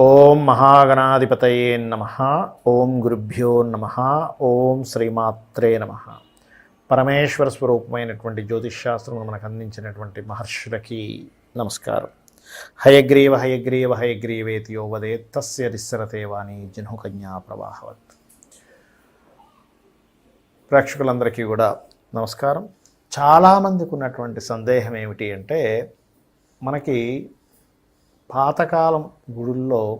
ఓం మహాగణాధిపతయే నమ. ఓం గురుభ్యో నమ. ఓం శ్రీమాత్రే నమ. పరమేశ్వర స్వరూపమైనటువంటి జ్యోతిష్శాస్త్రమును మనకు అందించినటువంటి మహర్షులకి నమస్కారం. హయగ్రీవ హయగ్రీవ హయగ్రీవేతి యోవదే తస్య రిస్సరతే వాణి జనుకన్యా ప్రవాహవత్. ప్రేక్షకులందరికీ కూడా నమస్కారం. చాలామందికి ఉన్నటువంటి సందేహం ఏమిటి అంటే మనకి పాతకాలం గుడుల్లో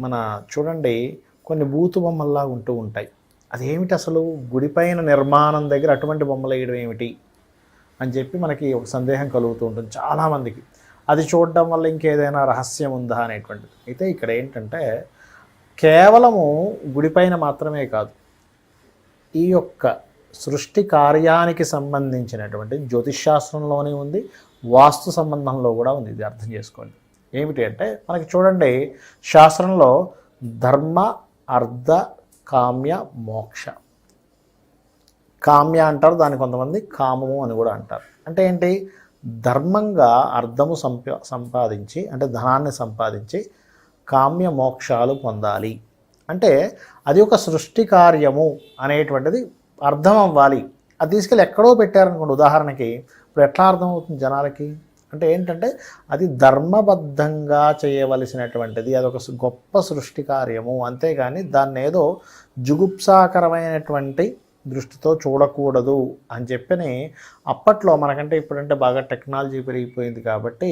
మన చూడండి కొన్ని బూతు బొమ్మల్లా ఉంటూ ఉంటాయి. అదేమిటి అసలు? గుడిపైన నిర్మాణం దగ్గర అటువంటి బొమ్మలు వేయడం ఏమిటి? అని చెప్పి మనకి ఒక సందేహం కలుగుతూ ఉంటుంది చాలామందికి. అది చూడడం వల్ల ఇంకేదైనా రహస్యం ఉందా అనేటువంటిది. అయితే ఇక్కడ ఏంటంటే కేవలము గుడిపైన మాత్రమే కాదు ఈ యొక్క సృష్టి కార్యానికి సంబంధించినటువంటి జ్యోతిష్శాస్త్రంలోనే ఉంది వాస్తు సంబంధంలో కూడా ఉంది. ఇది అర్థం చేసుకోండి. ఏమిటి అంటే మనకి చూడండి శాస్త్రంలో ధర్మ అర్ధ కామ్య మోక్ష. కామ్య అంటారు దాన్ని కొంతమంది కామము అని కూడా అంటారు. అంటే ఏంటి? ధర్మంగా అర్థము సంపా సంపాదించి అంటే ధనాన్ని సంపాదించి కామ్య మోక్షాలు పొందాలి. అంటే అది ఒక సృష్టి కార్యము అనేటువంటిది అర్థం అవ్వాలి అది తీసుకెళ్ళి ఎక్కడో పెట్టారనుకోండి ఉదాహరణకి ఇప్పుడు ఎట్లా అర్థమవుతుంది జనాలకి? అంటే ఏంటంటే అది ధర్మబద్ధంగా చేయవలసినటువంటిది అదొక గొప్ప సృష్టి కార్యము. అంతేగాని దాన్ని ఏదో జుగుప్సాకరమైనటువంటి దృష్టితో చూడకూడదు అని చెప్పని అప్పట్లో మనకంటే ఇప్పుడంటే బాగా టెక్నాలజీ పెరిగిపోయింది కాబట్టి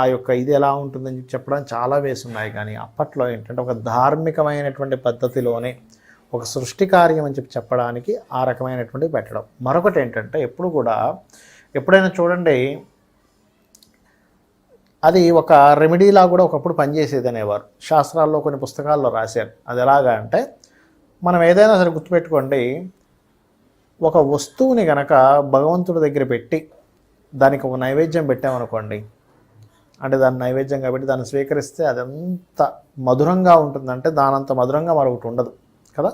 ఆ యొక్క ఇది ఎలా ఉంటుందని చెప్పి చెప్పడం చాలా వేసి ఉన్నాయి. కానీ అప్పట్లో ఏంటంటే ఒక ధార్మికమైనటువంటి పద్ధతిలోనే ఒక సృష్టి కార్యం అని చెప్పి చెప్పడానికి ఆ రకమైనటువంటి పెట్టడం. మరొకటి ఏంటంటే ఎప్పుడు కూడా ఎప్పుడైనా చూడండి అది ఒక రెమెడీలా కూడా ఒకప్పుడు పనిచేసేది అనేవారు. శాస్త్రాల్లో కొన్ని పుస్తకాల్లో రాశారు. అది ఎలాగా అంటే మనం ఏదైనా సరే గుర్తుపెట్టుకోండి ఒక వస్తువుని గనక భగవంతుడి దగ్గర పెట్టి దానికి ఒక నైవేద్యం పెట్టామనుకోండి అంటే దాన్ని నైవేద్యంగా పెట్టి దాన్ని స్వీకరిస్తే అది ఎంత మధురంగా ఉంటుందంటే దానంత మధురంగా మరొకటి ఉండదు కదా?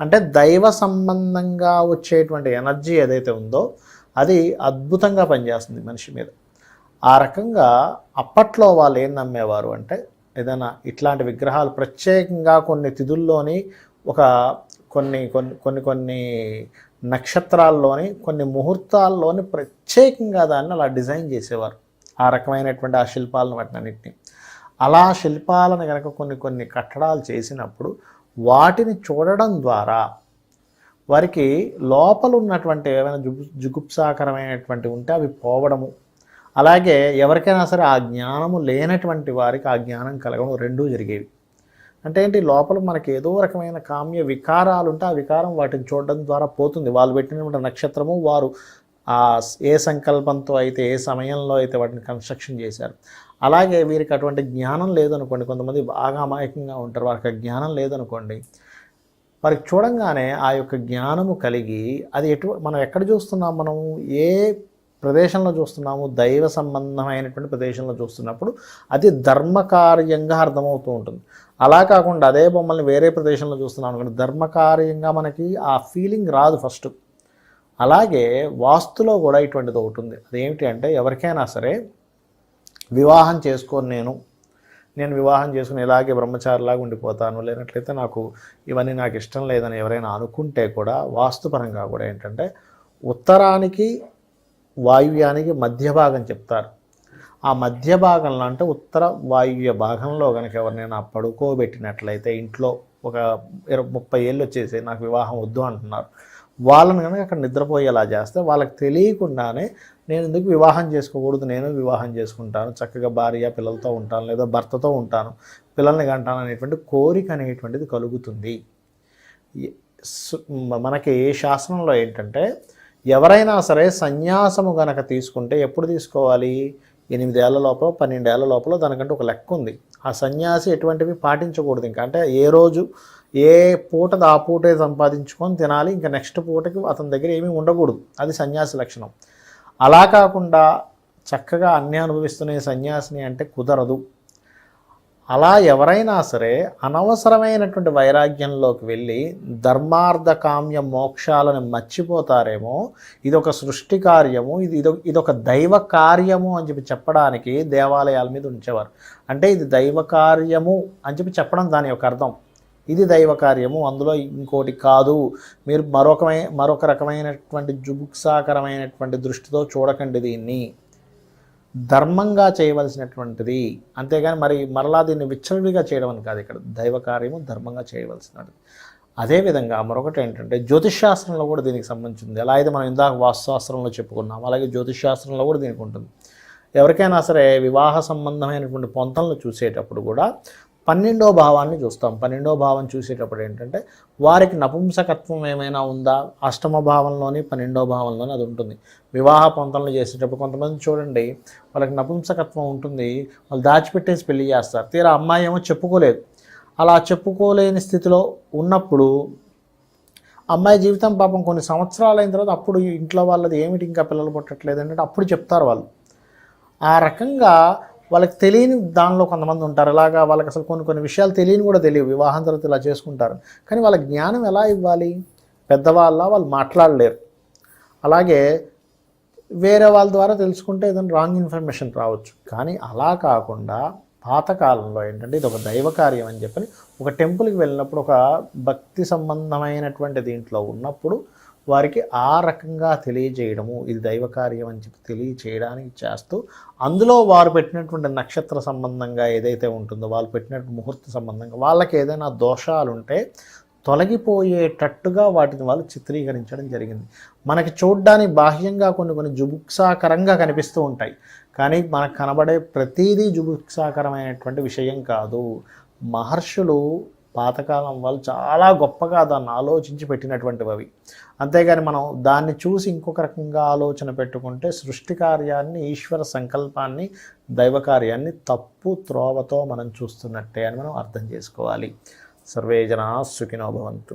అంటే దైవ సంబంధంగా వచ్చేటువంటి ఎనర్జీ ఏదైతే ఉందో అది అద్భుతంగా పనిచేస్తుంది మనిషి మీద. ఆ రకంగా అప్పట్లో వాళ్ళు ఏం నమ్మేవారు అంటే ఏదైనా ఇట్లాంటి విగ్రహాలు ప్రత్యేకంగా కొన్ని తిథుల్లోని ఒక కొన్ని కొన్ని కొన్ని కొన్ని నక్షత్రాల్లోని కొన్ని ముహూర్తాల్లోని ప్రత్యేకంగా దాన్ని అలా డిజైన్ చేసేవారు. ఆ రకమైనటువంటి ఆ శిల్పాలను వాటినన్నింటినీ. అలా శిల్పాలను కనుక కొన్ని కొన్ని కట్టడాలు చేసినప్పుడు వాటిని చూడడం ద్వారా వారికి లోపల ఉన్నటువంటి ఏమైనా జుగు జుగుప్సాకరమైనటువంటి ఉంటే అవి పోవడము అలాగే ఎవరికైనా సరే ఆ జ్ఞానము లేనటువంటి వారికి ఆ జ్ఞానం కలగడం రెండూ జరిగేవి. అంటే ఏంటి? లోపల మనకి ఏదో రకమైన కామ్య వికారాలు ఉంటే ఆ వికారం వాటిని చూడడం ద్వారా పోతుంది. వాళ్ళు పెట్టినటువంటి నక్షత్రము వారు ఆ ఏ సంకల్పంతో అయితే ఏ సమయంలో అయితే వాటిని కన్స్ట్రక్షన్ చేశారు. అలాగే వీరికి అటువంటి జ్ఞానం లేదనుకోండి కొంతమంది బాగా అమాయకంగా ఉంటారు. వారికి జ్ఞానం లేదనుకోండి వారికి చూడంగానే ఆ యొక్క జ్ఞానము కలిగి అది ఎటు మనం ఎక్కడ చూస్తున్నాం? మనము ఏ ప్రదేశంలో చూస్తున్నాము దైవ సంబంధమైనటువంటి ప్రదేశంలో చూస్తున్నప్పుడు అది ధర్మకార్యంగా అర్థమవుతూ ఉంటుంది. అలా కాకుండా అదే బొమ్మల్ని వేరే ప్రదేశంలో చూస్తున్నాం అనుకోండి ధర్మకార్యంగా మనకి ఆ ఫీలింగ్ రాదు ఫస్ట్ అలాగే వాస్తులో కూడా ఇటువంటిది ఒకటి ఉంది. అదేమిటి అంటే ఎవరికైనా సరే వివాహం చేసుకోను నేను. నేను వివాహం చేసుకుని ఇలాగే బ్రహ్మచారిలాగా ఉండిపోతాను లేనట్లయితే నాకు ఇవన్నీ నాకు ఇష్టం లేదని ఎవరైనా అనుకుంటే కూడా వాస్తుపరంగా కూడా ఏంటంటే ఉత్తరానికి వాయువ్యానికి మధ్య భాగం చెప్తారు. ఆ మధ్య భాగంలో అంటే ఉత్తర వాయువ్య భాగంలో కనుక ఎవరినైనా పడుకోబెట్టినట్లయితే ఇంట్లో ఒక ఇరవై ముప్పై ఏళ్ళు వచ్చేసి నాకు వివాహం వద్దు అంటున్నారు. వాళ్ళని కనుక అక్కడ నిద్రపోయేలా చేస్తే వాళ్ళకి తెలియకుండానే నేను ఎందుకు వివాహం చేసుకోకూడదు నేను వివాహం చేసుకుంటాను చక్కగా భార్య పిల్లలతో ఉంటాను లేదా భర్తతో ఉంటాను పిల్లల్ని కంటాను అనేటువంటి కోరిక అనేటువంటిది కలుగుతుంది. మనకి ఏ మనకి శాస్త్రంలో ఏంటంటే ఎవరైనా సరే సన్యాసము గనక తీసుకుంటే ఎప్పుడు తీసుకోవాలి? ఎనిమిదేళ్ళ లోపల పన్నెండేళ్ళ లోపల దానికంటే ఒక లెక్క ఉంది. ఆ సన్యాసి ఎటువంటివి పాటించకూడదు ఇంకా. అంటే ఏ రోజు ఏ పూటది ఆ పూటే సంపాదించుకొని తినాలి ఇంకా నెక్స్ట్ పూటకి అతని దగ్గర ఏమీ ఉండకూడదు. అది సన్యాసి లక్షణం. అలా కాకుండా చక్కగా అన్నీ అనుభవిస్తున్న ఈ సన్యాసిని అంటే కుదరదు. అలా ఎవరైనా సరే అనవసరమైనటువంటి వైరాగ్యంలోకి వెళ్ళి ధర్మార్థ కామ్య మోక్షాలను మర్చిపోతారేమో ఇది ఒక సృష్టి కార్యము ఇది ఇదొక ఇదొక దైవ కార్యము అని చెప్పి చెప్పడానికి దేవాలయాల మీద ఉంచేవారు. అంటే ఇది దైవ కార్యము అని చెప్పి చెప్పడం దాని యొక్క అర్థం. ఇది దైవ కార్యము అందులో ఇంకోటి కాదు. మీరు మరొకమై మరొక రకమైనటువంటి జుగుప్సాకరమైనటువంటి దృష్టితో చూడకండి దీన్ని. ధర్మంగా చేయవలసినటువంటిది. అంతేగాని మరి మరలా దీన్ని విచ్చలవిడిగా చేయడం అని కాదు ఇక్కడ. దైవ కార్యము ధర్మంగా చేయవలసినది. అదేవిధంగా మరొకటి ఏంటంటే జ్యోతిష్శాస్త్రంలో కూడా దీనికి సంబంధించింది ఎలా అయితే మనం ఇందాక వాస్తుశాస్త్రంలో చెప్పుకున్నాం అలాగే జ్యోతిష్శాస్త్రంలో కూడా దీనికి ఉంటుంది. ఎవరికైనా సరే వివాహ సంబంధమైనటువంటి పొంతలను చూసేటప్పుడు కూడా పన్నెండో భావాన్ని చూస్తాం. పన్నెండో భావం చూసేటప్పుడు ఏంటంటే వారికి నపుంసకత్వం ఏమైనా ఉందా? అష్టమ భావంలోని పన్నెండో భావంలోని అది ఉంటుంది. వివాహ పొంతనలు చేసేటప్పుడు కొంతమంది చూడండి వాళ్ళకి నపుంసకత్వం ఉంటుంది వాళ్ళు దాచిపెట్టేసి పెళ్ళి చేస్తారు. తీరా అమ్మాయి ఏమో చెప్పుకోలేదు. అలా చెప్పుకోలేని స్థితిలో ఉన్నప్పుడు అమ్మాయి జీవితం పాపం కొన్ని సంవత్సరాలు అయిన తర్వాత అప్పుడు ఇంట్లో వాళ్ళది ఏమిటి ఇంకా పిల్లలు పుట్టట్లేదు అంటే అప్పుడు చెప్తారు వాళ్ళు. ఆ రకంగా వాళ్ళకి తెలియని దానిలో కొంతమంది ఉంటారు. ఇలాగా వాళ్ళకి అసలు కొన్ని కొన్ని విషయాలు తెలియని కూడా తెలియవు. వివాహం తర్వాత ఇలా చేసుకుంటారు. కానీ వాళ్ళ జ్ఞానం ఎలా ఇవ్వాలి? పెద్దవాళ్ళ వాళ్ళు మాట్లాడలేరు. అలాగే వేరే వాళ్ళ ద్వారా తెలుసుకుంటే ఏదైనా రాంగ్ ఇన్ఫర్మేషన్ రావచ్చు. కానీ అలా కాకుండా పాతకాలంలో ఏంటంటే ఇది ఒక దైవ కార్యం అని చెప్పని ఒక టెంపుల్కి వెళ్ళినప్పుడు ఒక భక్తి సంబంధమైనటువంటి దీంట్లో ఉన్నప్పుడు వారికి ఆ రకంగా తెలియజేయడము ఇది దైవ కార్యం అని చెప్పి తెలియజేయడానికి చేస్తూ అందులో వారు పెట్టినటువంటి నక్షత్ర సంబంధంగా ఏదైతే ఉంటుందో వాళ్ళు పెట్టినటువంటి ముహూర్త సంబంధంగా వాళ్ళకి ఏదైనా దోషాలు ఉంటే తొలగిపోయేటట్టుగా వాటిని వాళ్ళు చిత్రీకరించడం జరిగింది. మనకి చూడ్డానికి బాహ్యంగా కొన్ని కొన్ని జుబుక్సాకరంగా కనిపిస్తూ ఉంటాయి. కానీ మనకు కనబడే ప్రతిదీ జుభుక్సాకరమైనటువంటి విషయం కాదు. మహర్షులు పాతకాలం వాళ్ళు చాలా గొప్పగా దాన్ని ఆలోచించి పెట్టినటువంటివి అవి అంతేగాని మనం దాన్ని చూసి ఇంకొక రకంగా ఆలోచన పెట్టుకుంటే సృష్టి కార్యాన్ని ఈశ్వర సంకల్పాన్ని దైవ కార్యాన్ని తప్పు త్రోవతో మనం చూస్తున్నట్టే అని మనం అర్థం చేసుకోవాలి. సర్వే జనా సుఖినో భవంతు.